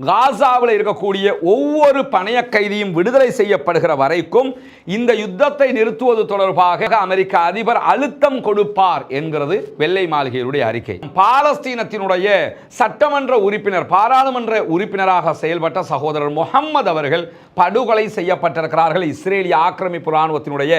காசாவில் இருக்கக்கூடிய ஒவ்வொரு பணைய கைதியும் விடுதலை செய்யப்படுகிற வரைக்கும் இந்த யுத்தத்தை நிறுத்துவது தொடர்பாக அமெரிக்க அதிபர் அழுத்தம் கொடுப்பார் என்கிறது வெள்ளை மாளிகையுடைய அறிக்கை. பாலஸ்தீனத்தினுடைய சட்டமன்ற உறுப்பினர் பாராளுமன்ற உறுப்பினராக செயல்பட்ட சகோதரர் முகம்மது அவர்கள் படுகொலை செய்யப்பட்டிருக்கிறார்கள் இஸ்ரேலிய ஆக்கிரமிப்பு ராணுவத்தினுடைய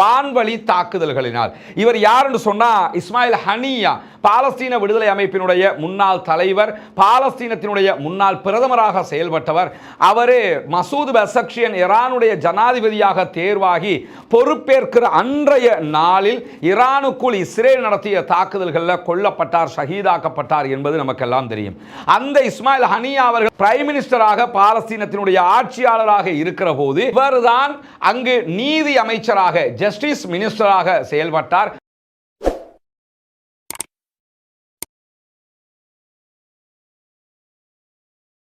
வான்வழி தாக்குதல்களினால். இவர் யார் என்று சொன்னா இஸ்மாயில் ஹனியா பாலஸ்தீன விடுதலை அமைப்பினுடைய முன்னாள் தலைவர் பாலஸ்தீனத்தினுடைய முன்னாள் பிரதமராக செயல்பட்டவர். அவரு மசூத் பெசக்ஷியன் ஈரானுடைய ஜனாதிபதியாக தேர்வாகி பொறுப்பேற்கிற அன்றைய நாளில் ஈரானுக்குள் இஸ்ரேல் நடத்திய தாக்குதல்களில் கொல்லப்பட்டார் ஷஹீதாக்கப்பட்டார் என்பது நமக்கெல்லாம் தெரியும். அந்த இஸ்மாயில் ஹனியா அவர்கள் பிரைம் மினிஸ்டராக பாலஸ்தீனத்தினுடைய ஆட்சியாளராக இருக்கிற போது இவர்தான் அங்கு நீதி அமைச்சராக ஜஸ்டிஸ் மினிஸ்டராக செயல்பட்டார்.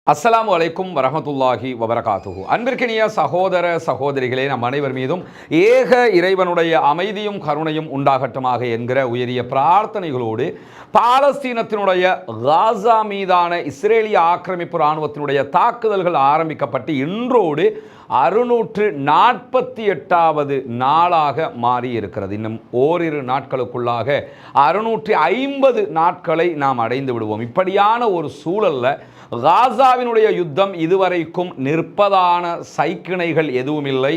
அஸ்ஸலாமு அலைக்கும் வரமத்துல்லாஹி வபரகாத்துகு அன்பிற்கினிய சகோதர சகோதரிகளே நம் அனைவர் மீதும் ஏக இறைவனுடைய அமைதியும் கருணையும் உண்டாகட்டுமாக என்கிற உயரிய பிரார்த்தனைகளோடு பாலஸ்தீனத்தினுடைய காசா மீதான இஸ்ரேலிய ஆக்கிரமிப்பு இராணுவத்தினுடைய தாக்குதல்கள் ஆரம்பிக்கப்பட்டு இன்றோடு அறுநூற்று நாற்பத்தி எட்டாவது நாளாக மாறி இருக்கிறது இன்னும் ஓரிரு நாட்களுக்குள்ளாக அறுநூற்றி ஐம்பது நாட்களை நாம் அடைந்து விடுவோம் இப்படியான ஒரு சூழல்ல காசாவினுடைய யுத்தம் இதுவரைக்கும் நிற்பதான சைக்கிணைகள் எதுவும் இல்லை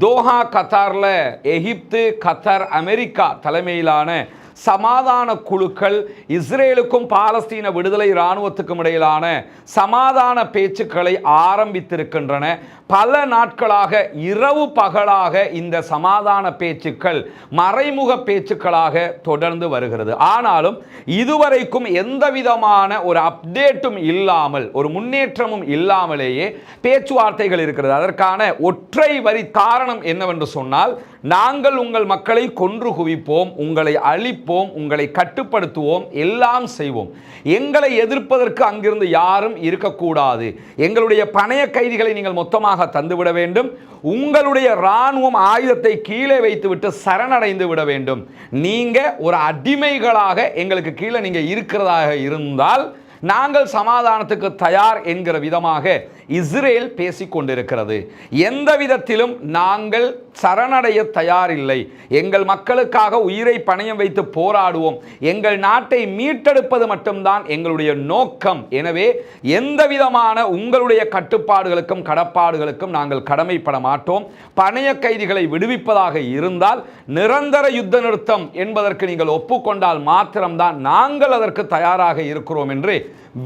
தோஹா கத்தாரில் எகிப்து கத்தார் அமெரிக்கா தலைமையிலான சமாதான குழுக்கள் இஸ்ரேலுக்கும் பாலஸ்தீன விடுதலை இராணுவத்துக்கும் இடையிலான சமாதான பேச்சுக்களை ஆரம்பித்திருக்கின்றன. பல நாட்களாக இரவு பகலாக இந்த சமாதான பேச்சுக்கள் மறைமுக பேச்சுக்களாக தொடர்ந்து வருகிறது. ஆனாலும் இதுவரைக்கும் எந்த விதமான ஒரு அப்டேட்டும் இல்லாமல் ஒரு முன்னேற்றமும் இல்லாமலேயே பேச்சுவார்த்தைகள் இருக்கிறது. அதற்கான ஒற்றை வரி காரணம் என்னவென்று சொன்னால் நாங்கள் உங்கள் மக்களை கொன்று குவிப்போம் உங்களை அழிப்போம் உங்களை கட்டுப்படுத்துவோம் எல்லாம் செய்வோம். எங்களை எதிர்ப்பதற்கு அங்கிருந்து யாரும் இருக்கக்கூடாது. எங்களுடைய பணைய கைதிகளை நீங்கள் மொத்தமாக தந்துவிட வேண்டும். உங்களுடைய இராணுவம் ஆயுதத்தை கீழே வைத்துவிட்டு சரணடைந்து விட வேண்டும். நீங்கள் ஒரு அடிமைகளாக எங்களுக்கு கீழே நீங்க இருக்கிறதாக இருந்தால் நாங்கள் சமாதானத்துக்கு தயார் என்கிற விதமாக இஸ்ரேல் பேசிக்கொண்டிருக்கிறது. எந்த விதத்திலும் நாங்கள் சரணடைய தயாரில்லை. எங்கள் மக்களுக்காக உயிரை பணயம் வைத்து போராடுவோம். எங்கள் நாட்டை மீட்டெடுப்பது மட்டும்தான் எங்களுடைய நோக்கம். எனவே எந்த விதமான உங்களுடைய கட்டுப்பாடுகளுக்கும் கடப்பாடுகளுக்கும் நாங்கள் கடமைப்பட மாட்டோம். பணைய கைதிகளை விடுவிப்பதாக இருந்தால் நிரந்தர யுத்த நிறுத்தம் என்பதற்கு நீங்கள் ஒப்புக்கொண்டால் மாத்திரம்தான் நாங்கள் அதற்கு தயாராக இருக்கிறோம் என்று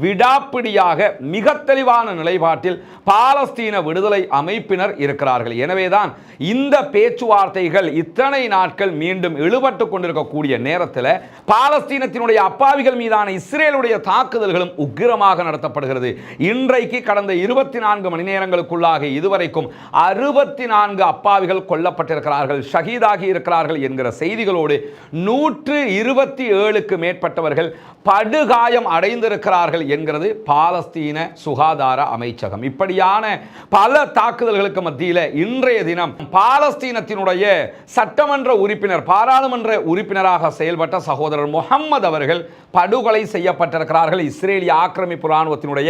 விடாப்பிடியாக மிக தெளிவான நிலைப்பாட்டில் பாலஸ்தீன விடுதலை அமைப்பினர் இருக்கிறார்கள். எனவேதான் இந்த பேச்சுவார்த்தைகள் இத்தனை நாட்கள் மீண்டும் இழுபட்டு கொண்டிருக்கக்கூடிய நேரத்தில் பாலஸ்தீனத்தினுடைய அப்பாவிகள் மீதான இஸ்ரேலுடைய தாக்குதல்களும் உக்கிரமாக நடத்தப்படுகிறது. இன்றைக்கு கடந்த இருபத்தி நான்கு மணி நேரங்களுக்குள்ளாக இதுவரைக்கும் அறுபத்தி நான்கு அப்பாவிகள் கொல்லப்பட்டிருக்கிறார்கள் ஷஹீதாகி இருக்கிறார்கள் என்கிற செய்திகளோடு நூற்று இருபத்தி ஏழுக்கு மேற்பட்டவர்கள் படுகாயம் அடைந்திருக்கிறார்கள் என்கிறது பாலஸ்தீன சுகாதார அமைச்சகம். இப்படியான பல தாக்குதல்களுக்கு மத்தியில் இன்றைய தினம் பாலஸ்தீனத்தினுடைய சட்டமன்ற உறுப்பினர் பாராளுமன்ற உறுப்பினராக செயல்பட்ட சகோதரர் முகம்மது அவர்கள் படுகொலை செய்யப்பட்டிருக்கிறார்கள். இஸ்ரேலிய ஆக்கிரமிப்பு இராணுவத்தினுடைய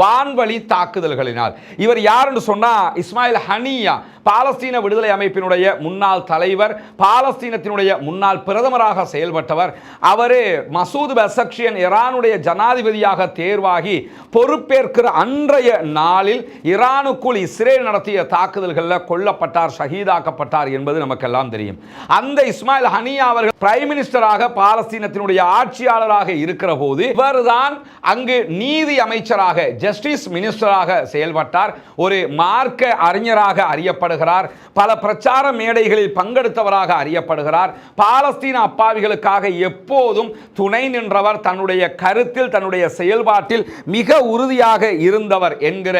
வான்வழி தாக்குதல்களினால். இவர் யார் என்று சொன்னா இஸ்மாயில் ஹனியா பாலஸ்தீன விடுதலை அமைப்பினுடைய முன்னாள் தலைவர் பாலஸ்தீனத்தினுடைய முன்னாள் பிரதமராக செயல்பட்டவர். அவர் மசூத் பெசக்ஷியன் இரானுடைய ஜனாதிபதியாக தேர்வாகி பொறுப்பேற்கிற அன்றைய நாளில் ஈரானுக்குள் இஸ்ரேல் நடத்திய தாக்குதல்களில் கொல்லப்பட்டார் ஷஹீதாக்கப்பட்டார் என்பது நமக்கெல்லாம் தெரியும். அந்த இஸ்மாயில் ஹனியா அவர்கள் பிரைம் மினிஸ்டராக பாலஸ்தீனத்தினுடைய ஆட்சியாளராக இருக்கிற போது இவர்தான் அங்கு நீதி அமைச்சராக ஜஸ்டிஸ் மினிஸ்டராக செயல்பட்டார். ஒரு மார்க்க அறிஞராக அறியப்படுகிறார். பல பிரச்சார மேடைகளில் பங்கெடுத்தவராக அறியப்படுகிறார். பாலஸ்தீன அப்பாவிகளுக்காக எப்போதும் துணை நின்றவர் தன்னுடைய கருத்தில் தன்னுடைய செயல் செயல்பாட்டில் மிக உறுதியாக இருந்தவர் என்கிற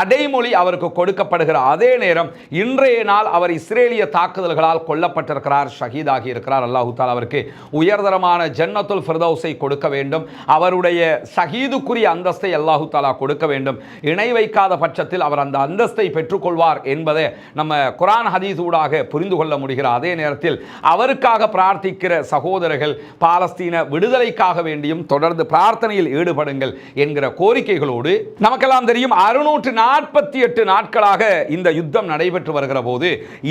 அடைமொழி அவருக்கு கொடுக்கப்படுகிற அதே நேரம் இன்றைய நாள் அவர் இஸ்ரேலிய தாக்குதல்களால் கொல்லப்பட்டிருக்கிறார் ஷஹீதாகி இருக்கிறார். அல்லாஹு தாலா அவருக்கு உயர்தரமான ஜன்னத்துல் ஃபிர்தௌஸை கொடுக்க வேண்டும். அவருடைய ஷஹீதுக்குரிய அந்தஸ்தை அல்லாஹு தாலா கொடுக்க வேண்டும். இணை வைக்காத பட்சத்தில் அவர் அந்த அந்தஸ்தை பெற்றுக்கொள்வார் என்பதை நம்ம குரான் ஹதீஸ் ஊடாக புரிந்து கொள்ள முடிகிற அதே நேரத்தில் அவருக்காக பிரார்த்திக்கிற சகோதரர்கள் பாலஸ்தீன விடுதலைக்காக வேண்டியும் தொடர்ந்து பிரார்த்தனையில் ஈடுபடுங்கள். தாருங்கள் என்கிற கோரிக்கைகளோடு நமக்கெல்லாம் தெரியும் அறுநூற்று நாற்பத்தி எட்டு நாட்களாக இந்த யுத்தம் நடைபெற்று வருகிற போது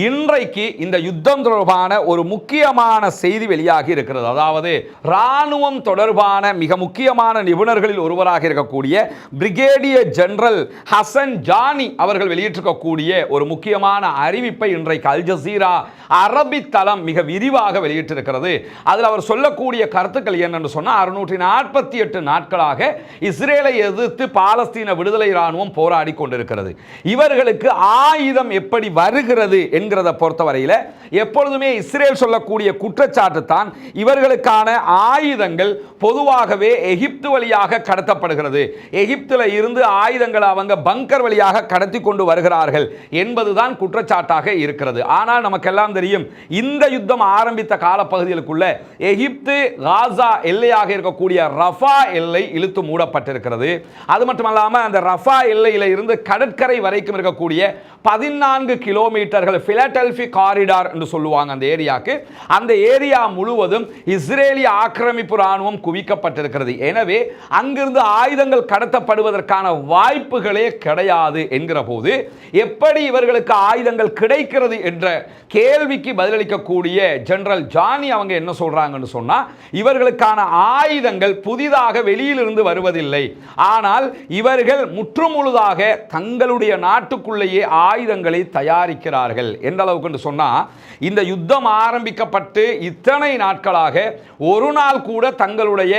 இன்றைக்கு இந்த யுத்தம் தொடர்பான ஒரு முக்கியமான செய்தி வெளியாகி இருக்கிறது. அதாவது ராணுவம் தொடர்பான மிக முக்கியமான நிபுணர்களில் ஒருவராக இருக்கக்கூடிய பிரிகேடியர் ஜெனரல் ஹசன் ஜானி அவர்கள் வெளியிட்டிருக்கக்கூடிய ஒரு முக்கியமான அறிவிப்பை இன்றைக்கு அல் ஜசீரா அரபி தளம் மிக விரிவாக வெளியிட்டிருக்கிறது. அதில் அவர் சொல்லக்கூடிய கருத்துக்கள் என்னென்று சொன்னால் அறுநூற்றி நாற்பத்தி எட்டு நாட்களாக இஸ்ரேலை எதிர்த்து பாலஸ்தீன விடுதலை இராணுவம் போராடி கொண்டிருக்கிறது. இவர்களுக்கு ஆயுதம் எப்படி வருகிறது என்கிறத பொறுத்தவரையில் எப்பொழுதுமே இஸ்ரேல் சொல்லக்கூடிய குற்றச்சாட்டு தான் இவர்களுக்கான ஆயுதங்கள் பொதுவாகவே எகிப்து வழியாக கடத்தப்படுகிறது. எகிப்தில் இருந்து ஆயுதங்களை அவங்க பங்கர் வழியாக கடத்தி கொண்டு வருகிறார்கள் என்பதுதான் குற்றச்சாட்டாக இருக்கிறது. ஆனால் நமக்கெல்லாம் தெரியும் இந்த யுத்தம் ஆரம்பித்த காலப்பகுதிகளுக்குள்ள எகிப்து காசா எல்லையாக இருக்கக்கூடிய ரஃபா எல்லை இழுத்து மூடப்பட்டிருக்கிறது. அது மட்டுமல்லாமல் அந்த ரஃபா எல்லையில் இருந்து கடற்கரை வரைக்கும் இருக்கக்கூடிய பதினான்கு கிலோமீட்டர்கள் பிலடெல்பி காரிடார் என்று சொல்லுவாங்க அந்த ஏரியாவுக்கு அந்த ஏரியா முழுவதும் இஸ்ரேலிய ஆக்கிரமிப்பு இராணுவம் குவிக்கப்பட்டிருக்கிறது. எனவே அங்கிருந்து ஆயுதங்கள் கடத்தப்படுவதற்கான வாய்ப்புகளே கிடையாது என்கிற போது எப்படி இவர்களுக்கு ஆயுதங்கள் கிடைக்கிறது என்ற கேள்விக்கு பதிலளிக்கக்கூடிய ஜெனரல் ஜானி அவங்க என்ன சொல்றாங்கன்னு சொன்னா இவர்களுக்கான ஆயுதங்கள் புதிதாக வெளியிலிருந்து வருவதில்லை. ஆனால் இவர்கள் முற்றுமுழுதாக தங்களுடைய நாட்டுக்குள்ளேயே ஆயுதங்களை தயாரிக்கிறார்கள். எந்த அளவுக்கு சொன்னா இந்த யுத்தம் ஆரம்பிக்கப்பட்டு இத்தனை நாட்களாக ஒரு நாள் கூட தங்களுடைய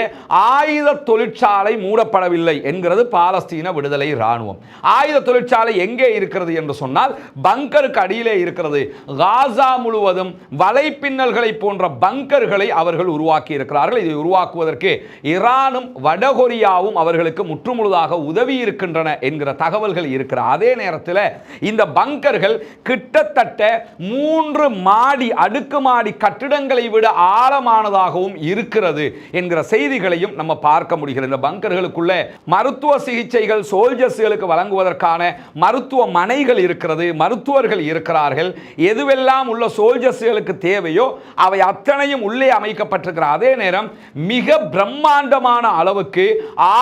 ஆயுத தொழிற்சாலை மூடப்படவில்லை என்கிறது பாலஸ்தீன விடுதலை ராணுவம் ஆயுத தொழிற்சாலை எங்கே இருக்கிறது என்று சொன்னால் பங்கருக்கு அடியிலே இருக்கிறது. காசா முழுவதும் வலைப்பின்னல்களை போன்ற பங்கர்களை அவர்கள் உருவாக்கி இருக்கிறார்கள் இதை உருவாக்குவதற்கு ஈரானும் வடகொரியாவும் அவர்களுக்கு முற்றுமுழுதாக உதவி இருக்கின்றன என்கிற தகவல்கள் இருக்கிற அதே நேரத்தில் இந்த பங்கர்கள் கிட்டத்தட்ட மூன்று மாடி அடுக்குமாடி கட்டிடங்களை விட ஆழமானதாகவும் இருக்கிறது என்கிற செய்திகளையும் நம்ம பார்க்க முடிகிறது. இந்த பங்கர்களுக்குள்ள மருத்துவ சிகிச்சைகள் சோல்ஜர்ஸ்களுக்கு வழங்குவதற்கான மருத்துவ மனைகள் இருக்கிறது மருத்துவர்கள் இருக்கிறார்கள். எதுவெல்லாம் உள்ள சோல்ஜர்ஸ்களுக்கு தேவையோ அவை அத்தனையும் உள்ளே அமைக்கப்பட்டிருக்கிற அதே நேரம் மிக பிரம்மாண்டமான அளவுக்கு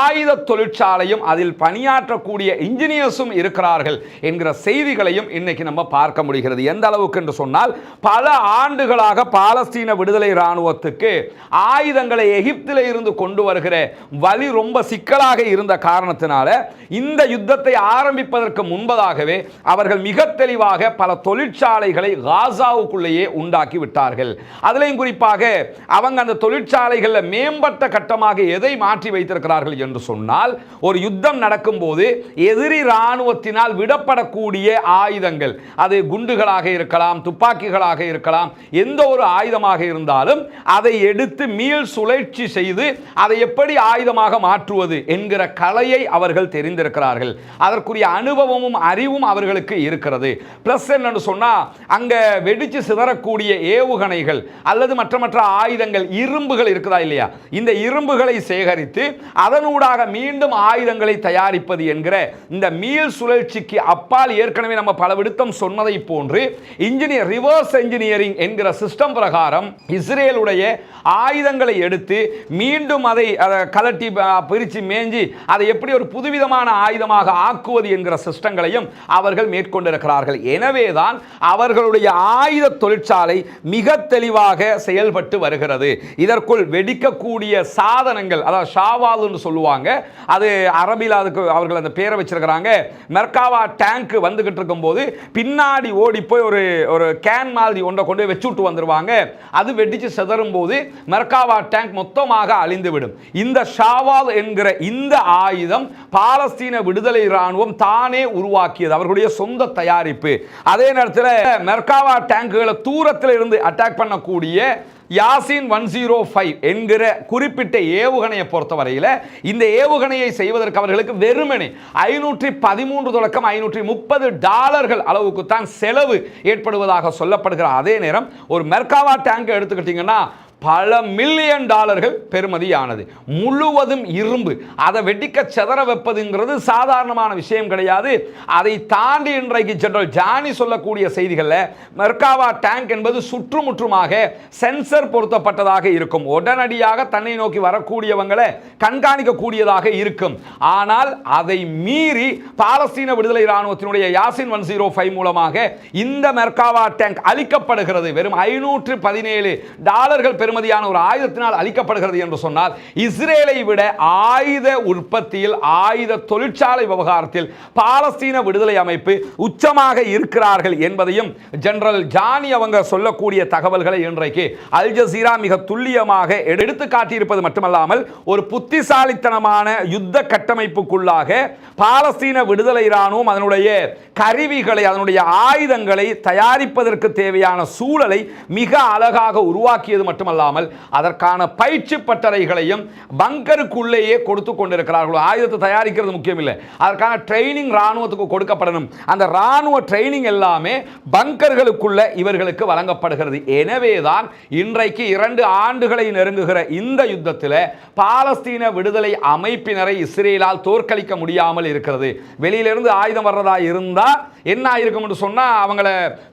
ஆயுத தொழிற்சாலையும் அதில் பணியாற்றக்கூடிய இன்ஜினியர்ஸும் இருக்கிறார்கள் என்கிற செய்திகளையும் இன்னைக்கு நம்ம பார்க்க முடிகிறது. எந்த அளவுக்கு என்று சொன்னால் பல ஆண்டுகளாக பாலஸ்தீன விடுதலை இராணுவத்துக்கு ஆயுதங்களை எகிப்தில் இருந்து கொண்டு வருகிற வழி ரொம்ப சிக்கலாக இருந்த காரணத்தினால இந்த யுத்தத்தை ஆரம்பிப்பதற்கு முன்பதாகவே அவர்கள் மிக தெளிவாக பல தொழிற்சாலைகளை காசாவுக்குள்ளேயே உண்டாக்கி விட்டார்கள். அதிலையும் குறிப்பாக அவங்க அந்த தொழிற்சாலைகளில் மேம்பட்ட கட்டமாக எதை மாற்றி வைத்திருக்கிறார்கள் என்று சொன்னால் ஒரு யுத்தம் நடக்கும்போது எதிரி இராணுவத்தினால் விடப்படக்கூடிய ஆயுதங்கள் அது குண்டுகளாக இருக்கலாம் துப்பாக்கிகள் துப்பாக்கிகளாக இருக்கலாம். எந்த ஒரு ஆயுதமாக இருந்தாலும் அதை எடுத்து மீள் சுழற்சி செய்து அதை எப்படி ஆயுதமாக மாற்றுவது என்கிற கலையை அவர்கள் தெரிந்திருக்கிறார்கள். அதற்குரிய அனுபவமும் அறிவும் அவர்களுக்கு இருக்கிறது. பிளஸ் என்னன்னு சொன்னால் அங்கே வெடிச்சு சிதறக்கூடிய ஏவுகணைகள் அல்லது மற்ற மற்ற ஆயுதங்கள் இரும்புகள் இருக்குதா இல்லையா? இந்த இரும்புகளை சேகரித்து அதனூடாக மீண்டும் ஆயுதங்களை தயாரிப்பது என்கிற இந்த மீள் சுழற்சிக்கு அப்பால் ஏற்கனவே நம்ம பல விடுத்தம் சொன்னதை போன்று இன்ஜினியர் ரிவர்ஸ் ரிவர்ஸ் என்ஜினியரிங் என்கிற சிஸ்டம் பிரகாரம் இஸ்ரேலுடைய ஆயுதங்களை எடுத்து மீண்டும் அதை கலட்டி பிரித்து மேஞ்சி அதை எப்படி ஒரு புதுவிதமான ஆயுதமாக ஆக்குவது என்கிற சிஸ்டங்களையும் அவர்கள் மேற்கொண்டிருக்கிறார்கள். எனவே தான் அவர்களுடைய ஆயுத தொழிற்சாலை மிக தெளிவாக செயல்பட்டு வருகிறது. இதற்குள் வெடிக்கக்கூடிய சாதனங்கள் அதாவது ஷாவாதுன்னு சொல்லுவாங்க அது அரபியில் அதுக்கு அவர்கள் அந்த பேரை வச்சிருக்கிறாங்க மெர்காவா டேங்க் வந்துகிட்டு இருக்கும்போது பின்னாடி ஓடி போய் ஒரு ஒரு கேன் மாதிரி ஒன்றை கொண்டு போய் வச்சு விட்டு அது வெடிச்சு சிதறும் போது மெர்காவா டேங்க் மொத்தமாக அழிந்துவிடும். இந்த ஷாவால் என்கிற இந்த ஆயுதம் பாலஸ்தீன விடுதலை இராணுவம் தானே உருவாக்கியது அவர்களுடைய சொந்த தயாரிப்பு. அதே நேரத்தில் மெர்காவா டேங்குகளை தூரத்தில் இருந்து அட்டாக் பண்ணக்கூடிய யாசின் ஒன் ஜீரோ ஃபைவ் என்கிற குறிப்பிட்ட ஏவுகணையை பொறுத்தவரையில் இந்த ஏவுகணையை செய்வதற்கு அவர்களுக்கு வெறுமனே ஐநூற்றி பதிமூன்று தொடக்கம் ஐநூற்றி முப்பது டாலர்கள் அளவுக்கு தான் செலவு ஏற்படுவதாக சொல்லப்படுகிற அதே நேரம் ஒரு மெர்காவா டேங்கை எடுத்துக்கிட்டிங்கன்னா பல மில்லியன் டாலர்கள் பெறுமதியானது. முழுவதும் இரும்பு. அதை வெடிக்க செதற வைப்பதுங்கிறது சாதாரணமான விஷயம் கிடையாது. அதை தாண்டி இன்றைக்கு ஜெனரல் ஜானி சொல்லக்கூடிய செய்திகளில் மெர்காவா டேங்க் என்பது சுற்றுமுற்றுமாக சென்சர் பொருத்தப்பட்டதாக இருக்கும். உடனடியாக தன்னை நோக்கி வரக்கூடியவங்களை கண்காணிக்கக்கூடியதாக இருக்கும். ஆனால் அதை மீறி பாலஸ்தீன விடுதலை இராணுவத்தினுடைய யாசின் ஒன் ஜீரோ ஃபைவ் மூலமாக இந்த மெர்காவா டேங்க் அளிக்கப்படுகிறது வெறும் ஐநூற்று பதினேழு டாலர்கள் பெரும் பெறுமதியான ஒரு ஆயுதத்தினால் அளிக்கப்படுகிறது என்று சொன்னால் இஸ்ரேலை விட ஆயுத உற்பத்தியில் ஆயுத தொழிற்சாலை விவகாரத்தில் பாலஸ்தீன விடுதலை அமைப்பு உச்சமாக இருக்கிறார்கள் என்பதையும் ஜெனரல் ஜானி அவங்க சொல்லக்கூடிய தகவல்களை இன்றைக்கு அல் ஜசீரா மிக துல்லியமாக எடுத்து காட்டியிருப்பது மட்டுமல்லாமல் ஒரு புத்திசாலித்தனமான யுத்த கட்டமைப்புக்குள்ளாக பாலஸ்தீன விடுதலை ராணுவம் அதனுடைய கருவிகளை அதனுடைய ஆயுதங்களை தயாரிப்பதற்கு தேவையான சூழலை மிக அழகாக உருவாக்கியது மட்டுமல்லாமல் அதற்கான பயிற்சி பட்டறைகளையும் பங்கருக்குள்ளேயே கொடுத்து கொண்டிருக்கிறார்கள். ஆயுதத்தை தயாரிக்கிறது முக்கியமில்லை. அதற்கான ட்ரைனிங் இராணுவத்துக்கு கொடுக்கப்படணும். அந்த இராணுவ ட்ரைனிங் எல்லாமே பங்கர்களுக்குள்ள இவர்களுக்கு வழங்கப்படுகிறது. எனவே தான் இன்றைக்கு இரண்டு ஆண்டுகளை நெருங்குகிற இந்த யுத்தத்தில் பாலஸ்தீன விடுதலை அமைப்பினரை இஸ்ரேலால் தோற்கடிக்க முடியாமல் இருக்கிறது. வெளியிலிருந்து ஆயுதம் வர்றதா இருந்தால் என்ன ஆயிருக்கும் சொன்னால் அவங்கள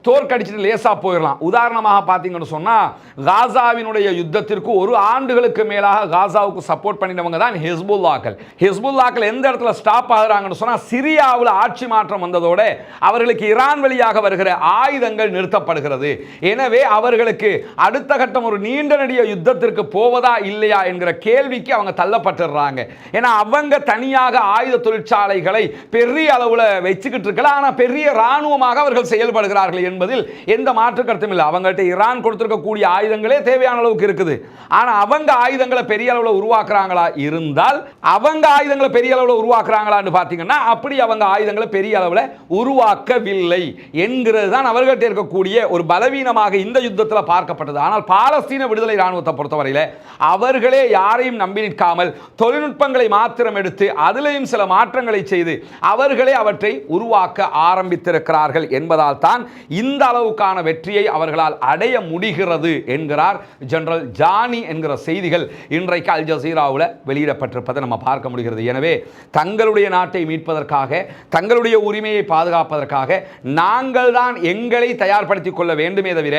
தோற்கடிச்சிட்டு லேசாக போயிடலாம் உதாரணமாக பார்த்தீங்கன்னு சொன்னால் காசாவினுடைய யுத்தத்திற்கு ஒரு ஆண்டுகளுக்கு மேலாக காசாவுக்கு சப்போர்ட் பண்ணினவங்க தான் ஹிஸ்புல்லாக்கள். ஹிஸ்புல்லாக்கள் எந்த இடத்துல ஸ்டாப் ஆகுறாங்கன்னு சொன்னால் சிரியாவில் ஆட்சி மாற்றம் வந்ததோடு அவர்களுக்கு ஈரான் வழியாக வருகிற ஆயுதங்கள் நிறுத்தப்படுகிறது. எனவே அவர்களுக்கு அடுத்த கட்டம் ஒரு நீண்ட நடிக யுத்தத்திற்கு போவதா இல்லையா என்கிற கேள்விக்கு அவங்க தள்ளப்பட்டுடுறாங்க ஏன்னா அவங்க தனியாக ஆயுத தொழிற்சாலைகளை பெரிய அளவில் வச்சுக்கிட்டு இருக்கல. ஆனால் பெரிய இராணுவமாக அவர்கள் செயல்படுகிறார்கள் என்பதில் எந்த மாற்று கருத்தும் இல்லை. அவங்கள்ட்ட ஈரான் கொடுத்திருக்கக்கூடிய ஆயுதங்களே தேவையான அளவுக்கு இருக்குது. ஆனால் அவங்க ஆயுதங்களை பெரிய அளவில் உருவாக்குறாங்களா? இருந்தால் அவங்க ஆயுதங்களை பெரிய அளவில் உருவாக்குறாங்களான்னு பார்த்தீங்கன்னா அப்படி அவங்க ஆயுதங்களை பெரிய அளவில் உருவாக்கவில்லை என்கிறது தான் அவர்கள்ட்ட இருக்கக்கூடிய ஒரு பலவீனமாக இந்த யுத்தத்தில் பார்க்கப்பட்டது. ஆனால் பாலஸ்தீன விடுதலை இராணுவத்தை பொறுத்தவரையில் அவர்களே யாரையும் நம்பி நிற்காமல் தொழில்நுட்பங்களை மாத்திரம் எடுத்து அதிலையும் சில மாற்றங்களை செய்து அவர்களே அவற்றை உருவாக்க ஆரம்பித்திருக்கிறார்கள் என்பதால் தான் இந்த அளவுக்கான வெற்றியை அவர்களால் அடைய முடிகிறது என்கிறார் ஜெனரல் ஜானி என்கிற செய்திகள் இன்றைக்கு அல் ஜசீராவில் வெளியிடப்பட்டிருப்பதை நம்ம பார்க்க முடிகிறது. எனவே தங்களுடைய நாட்டை மீட்பதற்காக தங்களுடைய உரிமையை பாதுகாப்பதற்காக நாங்கள் தான் எங்களை தயார்படுத்திக் கொள்ள வேண்டுமே தவிர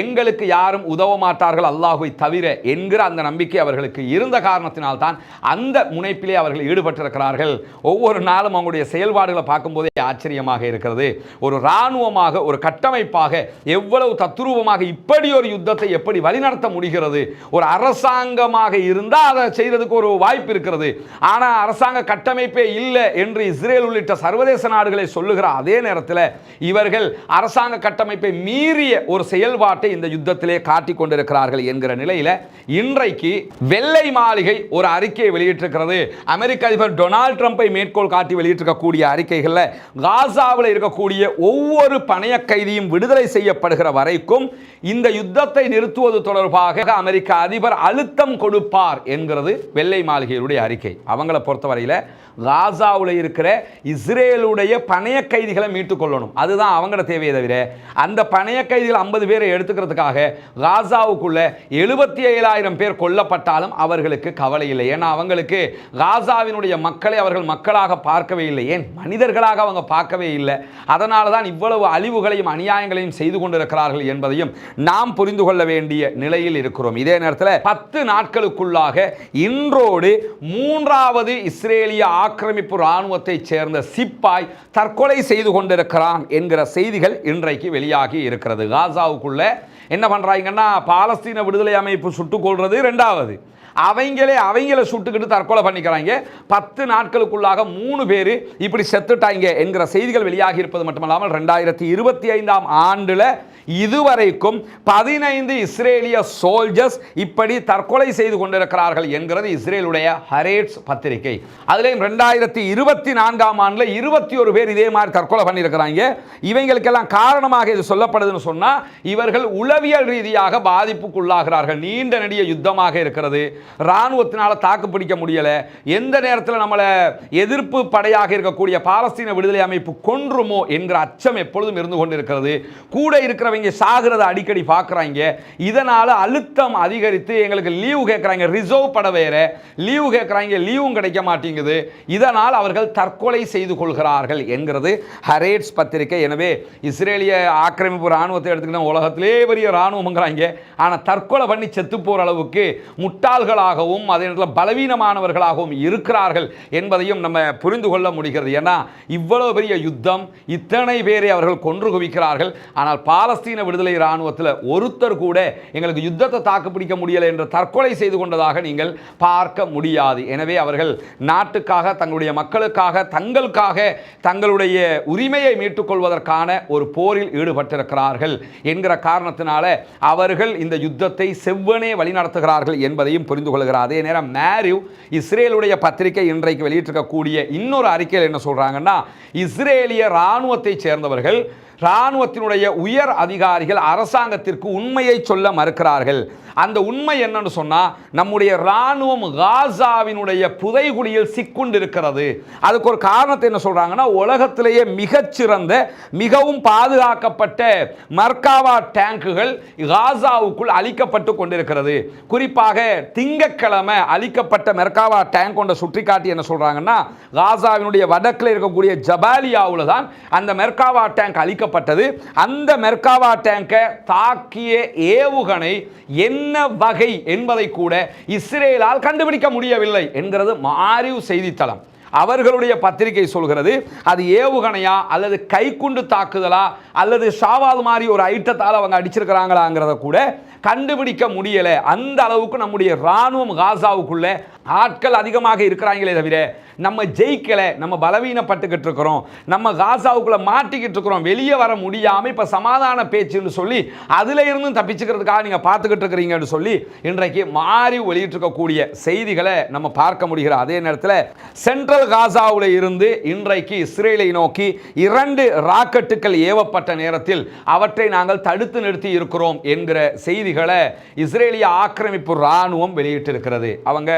எங்களுக்கு யாரும் உதவ மாட்டார்கள் அல்லாஹுவை தவிர என்கிற அந்த நம்பிக்கை அவர்களுக்கு இருந்த காரணத்தினால் தான் அந்த முனைப்பிலே அவர்கள் ஈடுபட்டிருக்கிறார்கள். ஒவ்வொரு நாளும் அவங்களுடைய செயல்பாடுகளை பார்க்கும்போதே ஆச்சரியமாக இருக்கிறது. ஒரு இராணுவமாக ஒரு கட்டமைப்பாக எவ்வளவு தத்ரூபமாக இப்படி ஒரு யுத்தத்தை எப்படி வழிநடத்த முடிகிறது. ஒரு அரசாங்கமாக இருந்தால் அதை செய்கிறதுக்கு ஒரு வாய்ப்பு இருக்கிறது. ஆனால் அரசாங்க கட்டமைப்பே இல்லை என்று இஸ்ரேல் உள்ளிட்ட சர்வதேச நாடுகளை சொல்லுகிற அதே நேரத்தில் இவர்கள் அரசாங்க கட்டமைப்பை மீறிய ஒரு செயல்பாட்டை இந்த யுத்தத்திலே காட்டிக் கொண்டிருக்கிறார்கள் என்கிற நிலையில் இன்றைக்கு வெள்ளை மாளிகை ஒரு அறிக்கையை வெளியிட்டிருக்கிறது. அமெரிக்க அதிபர் டொனால்ட் ட்ரம்ப்பை மேற்கோள் காட்டி வெளியிட்டிருக்கக்கூடிய அறிக்கைகளில் காசாவில் இருக்கக்கூடிய ஒவ்வொரு பணைய கைதியும் விடுதலை செய்யப்படுகிற வரைக்கும் இந்த யுத்தத்தை நிறுத்துவது தொடர்பாக அமெரிக்க அதிபர் அழுத்தம் கொடுப்பார் என்கிறது வெள்ளை மாளிகையுடைய அறிக்கை. அவங்கள பொறுத்தவரையில் காசாவில் இருக்கிற இஸ்ரேலுடைய பணைய கைதிகளை மீட்டுக்கொள்ளணும் அதுதான் அவங்களோட தேவையை தவிர அந்த பணைய கைதிகள் ஐம்பது பேரை எடுத்துக்கிறதுக்காக காசாவுக்குள்ள எழுபத்தி ஏழாயிரம் பேர் கொல்லப்பட்டாலும் அவர்களுக்கு கவலை இல்லை. ஏன்னா அவங்களுக்கு காசாவினுடைய மக்களை அவர்கள் மக்களாக பார்க்கவே இல்லை. ஏன்? மனிதர்களாக அவங்க பார்க்கவே இல்லை. அதனால தான் இவ்வளவு அழிவுகளையும் அநியாயங்களையும் செய்து கொண்டிருக்கிறார்கள் என்பதையும் நாம் புரிந்து கொள்ள வேண்டிய நிலையில் இருக்கிறோம். இதே நேரத்தில் பத்து நாட்களுக்குள்ளாக இன்றோடு மூன்றாவது இஸ்ரேலிய ஆக்கிரமிப்பு இராணுவத்தைச் சேர்ந்த சிப்பாய் தற்கொலை செய்து கொண்டிருக்கிறான் என்கிற செய்திகள் இன்றைக்கு வெளியாகி இருக்கிறது. காசாவுக்குள்ள என்ன பண்ணுறாங்கன்னா பாலஸ்தீன விடுதலை அமைப்பு சுட்டுக்கொள்வது ரெண்டாவது அவங்களே அவங்கள சுட்டுக்கிட்டு தற்கொலை பண்ணிக்கிறாங்க. பத்து நாட்களுக்குள்ளாக மூணு பேர் இப்படி செத்துட்டாங்க என்கிற செய்திகள் வெளியாகி இருப்பது மட்டுமல்லாமல் ரெண்டாயிரத்தி இருபத்தி ஐந்தாம் ஆண்டில் இதுவரைக்கும் பதினைந்து இஸ்ரேலிய சோல்ஜர்ஸ் இப்படி தற்கொலை செய்து கொண்டிருக்கிறார்கள் என்கிறது இஸ்ரேலுடைய ஹரேட்ஸ் பத்திரிகை. அதுலேயும் ரெண்டாயிரத்தி இருபத்தி நான்காம் ஆண்டில் இருபத்தி ஒரு பேர் இதே மாதிரி தற்கொலை பண்ணியிருக்கிறாங்க. இவங்களுக்கெல்லாம் காரணமாக இது சொல்லப்படுதுன்னு சொன்னால் இவர்கள் உளவியல் ரீதியாக பாதிப்புக்குள்ளாகிறார்கள். நீண்ட நெடிய யுத்தமாக இருக்கிறது. இராணுவத்தினால் தாக்கு பிடிக்க முடியலை. எந்த நேரத்தில் நம்மளை எதிர்ப்பு படையாக இருக்கக்கூடிய பாலஸ்தீன விடுதலை அமைப்பு கொன்றுமோ என்கிற அச்சம் எப்பொழுதும் இருந்து கொண்டிருக்கிறது. கூட இருக்கிற அவங்க சாகிறத அடிக்கடி பார்க்குறாங்க. இதனால் அழுத்தம் அதிகரித்து எங்களுக்கு லீவு கேட்குறாங்க. ரிசர்வ் பட வேறு. லீவு கேட்குறாங்க. லீவும் கிடைக்க மாட்டேங்குது. இதனால் அவர்கள் தற்கொலை செய்து கொள்கிறார்கள் என்கிறது ஹரேட்ஸ் பத்திரிகை. எனவே இஸ்ரேலிய ஆக்கிரமிப்பு இராணுவத்தை எடுத்துக்கிட்டா உலகத்திலே பெரிய இராணுவம்ங்கிறாங்க. ஆனால் தற்கொலை பண்ணி செத்து போகிற அளவுக்கு முட்டாள்களாகவும் அதே நேரத்தில் பலவீனமானவர்களாகவும் இருக்கிறார்கள் என்பதையும் நம்ம புரிந்து கொள்ள முடிகிறது. ஏன்னா இவ்வளவு பெரிய யுத்தம் இத்தனை பேரை அவர்கள் கொன்று குவிக்கிறார்கள். ஆனால் பாலஸ்தீன விடுதலை இராணுவத்தில் ஒருத்தர் கூட எங்களுக்கு யுத்தத்தை தாக்கு பிடிக்க முடியலை என்று தற்கொலை செய்து கொண்டதாக நீங்கள் பார்க்க முடியாது. எனவே அவர்கள் நாட்டுக்காக தங்களுடைய மக்களுக்காக தங்களுக்காக தங்களுடைய உரிமையை மீட்டுக் கொள்வதற்கான ஒரு போரில் ஈடுபட்டிருக்கிறார்கள் என்கிற காரணத்தினால அவர்கள் இந்த யுத்தத்தை செவ்வனே வழிநடத்துகிறார்கள் என்பதையும் புரிந்து கொள்கிறார். அதே நேரம் மேரிவ் இஸ்ரேலுடைய பத்திரிகை இன்றைக்கு வெளியிட்டிருக்கக்கூடிய இன்னொரு அறிக்கையில் என்ன சொல்றாங்கன்னா இஸ்ரேலிய இராணுவத்தைச் சேர்ந்தவர்கள் இராணுவத்தினுடைய உயர் அதிகாரிகள் அரசாங்கத்திற்கு உண்மையை சொல்ல மறுக்கிறார்கள். அந்த உண்மை என்னன்னு சொன்னால் நம்முடைய இராணுவம் காசாவினுடைய புதைகுழியில் சிக்குண்டு இருக்கிறது அதுக்கு ஒரு காரணத்தை என்ன சொல்கிறாங்கன்னா உலகத்திலேயே மிகச்சிறந்த மிகவும் பாதுகாக்கப்பட்ட மர்காவா டேங்குகள் காசாவுக்குள் அழிக்கப்பட்டு கொண்டிருக்கிறது. குறிப்பாக திங்கக்கிழமை அழிக்கப்பட்ட மெர்காவா டேங்க் கொண்ட சுட்டிக்காட்டி என்ன சொல்கிறாங்கன்னா காசாவினுடைய வடக்கில் இருக்கக்கூடிய ஜபாலியாவில் தான் அந்த மெர்காவா டேங்க் அழிக்கப்பட்டது. அந்த மெர்காவா டேங்கை தாக்கிய ஏவுகணை எந்த என்ன வகை என்பதை கூட இஸ்ரேலால் கண்டுபிடிக்க முடியவில்லை என்கிறது மாரிவ் செய்தித்தளம். அவர்களுடைய பத்திரிகை சொல்கிறது அது ஏவுகணையா அல்லது கைக்குண்டு தாக்குதலா அல்லது ஷாவாது மாதிரி ஒரு ஐட்டத்தால் அவங்க அடிச்சிருக்கிறாங்களாங்கிறத கூட கண்டுபிடிக்க முடியலை. அந்த அளவுக்கு நம்முடைய இராணுவம் காசாவுக்குள்ள ஆட்கள் அதிகமாக இருக்கிறாங்களே தவிர நம்ம ஜெயிக்கலை நம்ம பலவீனப்பட்டுக்கிட்டு இருக்கிறோம் நம்ம காசாவுக்குள்ளே மாட்டிக்கிட்டு இருக்கிறோம் வெளியே வர முடியாமல் இப்போ சமாதான பேச்சுன்னு சொல்லி அதில் இருந்தும் தப்பிச்சுக்கிறதுக்காக நீங்கள் பார்த்துக்கிட்டு இருக்கிறீங்கன்னு சொல்லி இன்றைக்கு மாறி வெளியிட்டிருக்கக்கூடிய செய்திகளை நம்ம பார்க்க முடிகிற அதே நேரத்தில் சென்ட்ரல் காசாவில் இருந்து இன்றைக்கு இஸ்ரேலை நோக்கி இரண்டு ராக்கெட்டுகள் ஏவப்பட்ட நேரத்தில் அவற்றை நாங்கள் தடுத்து நிறுத்தி இருக்கிறோம் என்கிற செய்திகளை இஸ்ரேலிய ஆக்கிரமிப்பு இராணுவம் வெளியிட்டிருக்கிறது. அவங்க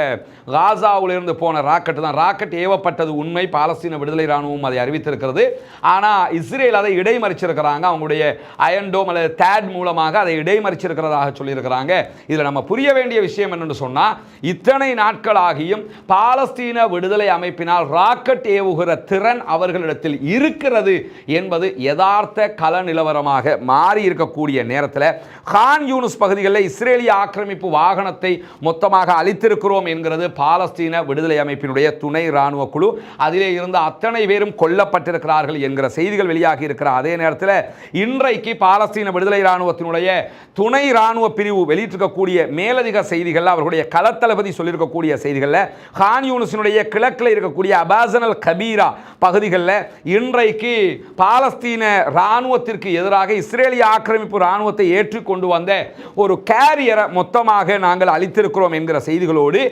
காசாவிலிருந்து போன ராக்கெட் தான். ராக்கெட் ஏவப்பட்டது உண்மை. பாலஸ்தீன விடுதலை ராணுவம் அதை அறிவித்திருக்கிறது. ஆனால் இஸ்ரேல் அதை இடைமறிச்சிருக்கிறாங்க. அவங்களுடைய அயன்டோம் அல்லது தேட் மூலமாக அதை இடைமறிச்சிருக்கிறதாக சொல்லியிருக்கிறாங்க. இதில் நம்ம புரிய வேண்டிய விஷயம் என்னென்னு சொன்னால் இத்தனை நாட்களாகியும் பாலஸ்தீன விடுதலை அமைப்பினால் ராக்கெட் ஏவுகிற திறன் அவர்களிடத்தில் இருக்கிறது என்பது யதார்த்த கல நிலவரமாக மாறி இருக்கக்கூடிய நேரத்தில் ஹான் யூனுஸ் பகுதிகளில் இஸ்ரேலிய ஆக்கிரமிப்பு வாகனத்தை மொத்தமாக அளித்திருக்கிறோம் என்கிறது பாலஸ்தீன விடுதலை அமைப்பினுடைய துணை இராணுவ குழு. அதிலே இருந்த அத்தனை பேரும் கொல்லப்பட்டிருக்கிறார்கள் என்கிற செய்திகள் வெளியாகி இருக்கிற அதே நேரத்தில் இன்றைக்கு பாலஸ்தீன விடுதலை இராணுவத்தினுடைய துணை இராணுவ பிரிவு வெளியிட்டிருக்கக்கூடிய மேலதிக செய்திகள் அவர்களுடைய களத்தளபதி சொல்லியிருக்கக்கூடிய செய்திகளில் ஹான் யூனிஸினுடைய கிழக்கில் இருக்கக்கூடிய அபாசனல் கபீரா பகுதிகளில் இன்றைக்கு பாலஸ்தீன இராணுவத்திற்கு எதிராக இஸ்ரேலிய ஆக்கிரமிப்பு இராணுவத்தை ஏற்றுக்கொண்டு வந்த ஒரு கேரியரை மொத்தமாக நாங்கள் அளித்திருக்கிறோம் என்கிற செய்திகளோடு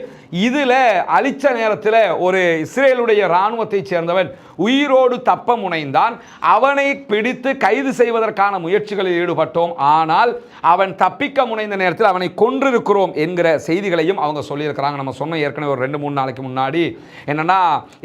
இது இதில் அழிச்ச நேரத்தில் ஒரு இஸ்ரேலுடைய இராணுவத்தை சேர்ந்தவன் உயிரோடு தப்ப முனைந்தான். அவனை பிடித்து கைது செய்வதற்கான முயற்சிகளில் ஈடுபட்டோம். ஆனால் அவன் தப்பிக்க முனைந்த நேரத்தில் அவனை கொன்றிருக்கிறோம் என்கிற செய்திகளையும் அவங்க சொல்லியிருக்கிறாங்க. நம்ம சொன்ன ஏற்கனவே ஒரு ரெண்டு மூணு நாளைக்கு முன்னாடி. என்னன்னா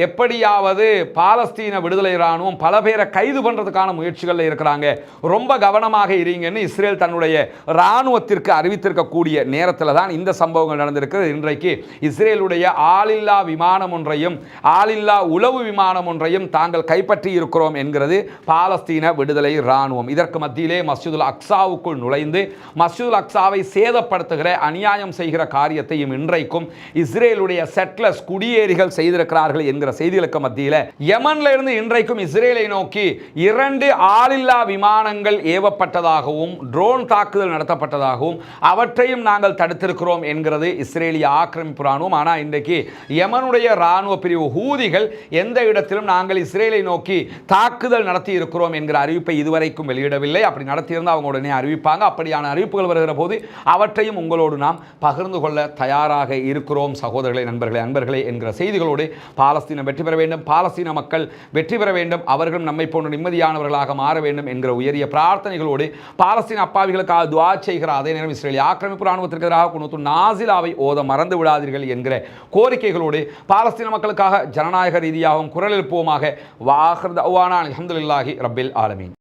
எப்படியாவது பாலஸ்தீன விடுதலை இராணுவம் பல பேரை கைது பண்ணுறதுக்கான முயற்சிகளில் இருக்கிறாங்க. ரொம்ப கவனமாக இருங்கன்னு இஸ்ரேல் தன்னுடைய இராணுவத்திற்கு அறிவித்திருக்கக்கூடிய நேரத்தில் தான் இந்த சம்பவங்கள் நடந்திருக்கிறது. இன்றைக்கு இஸ்ரேல் இஸ்ரேலுடைய ஆளில்லா விமானம் ஒன்றையும் ஆளில்லா உளவு விமானம் ஒன்றையும் தாங்கள் கைப்பற்றி இருக்கிறோம் என்கிறது பாலஸ்தீன விடுதலை இராணுவம். இதற்கு மத்தியிலே மசூதுல் அக்சாவுக்குள் நுழைந்து மசூதுல் அக்சாவை சேதப்படுத்துகிற அநியாயம் செய்கிற காரியத்தையும் இன்றைக்கும் இஸ்ரேலுடைய செட்லஸ் குடியேறிகள் செய்திருக்கிறார்கள் என்கிற செய்திகளுக்கு மத்தியில் யமன்ல இருந்து இன்றைக்கும் இஸ்ரேலை நோக்கி இரண்டு ஆளில்லா விமானங்கள் ஏவப்பட்டதாகவும் ட்ரோன் தாக்குதல் நடத்தப்பட்டதாகவும் அவற்றையும் நாங்கள் தடுத்திருக்கிறோம் என்கிறது இஸ்ரேலிய ஆக்கிரமிப்பு ராணுவம் ஆனால் இன்றைக்கு யமனுடைய இராணுவ பிரிவு ஹூதிகள் எந்த இடத்திலும் நாங்கள் இஸ்ரேலை நோக்கி தாக்குதல் நடத்தி இருக்கிறோம் என்கிற அறிவிப்பை இதுவரைக்கும் வெளியிடவில்லை. அப்படி நடத்தியிருந்தால் அவங்க உடனே அறிவிப்பாங்க. அப்படியான அறிவிப்புகள் வருகிற போது அவற்றையும் உங்களோடு நாம் பகிர்ந்து கொள்ள தயாராக இருக்கிறோம். சகோதரர்களை நண்பர்களே அன்பர்களே என்கிற செய்திகளோடு பாலஸ்தீனம் வெற்றி பெற வேண்டும். பாலஸ்தீன மக்கள் வெற்றி பெற வேண்டும். அவர்களும் நம்மை போன்ற நிம்மதியானவர்களாக மாற வேண்டும் என்கிற உயரிய பிரார்த்தனைகளோடு பாலஸ்தீன அப்பாவிகளுக்காக துவா செய்கிற அதே நேரம் இஸ்ரேலிய ஆக்கிரமிப்பு ராணுவத்திற்கு எதிராக குணத்து நாசிலாவை ஓத மறந்து விடாதீர்கள் என்கிற கோரிக்கைகளோடு பாலஸ்தீன மக்களுக்காக ஜனநாயக ரீதியாகவும் குரல் எழுப்புவோமாக. வாஹர் தவானா அலமதுல்லாஹி ரபில் ஆலமீன்.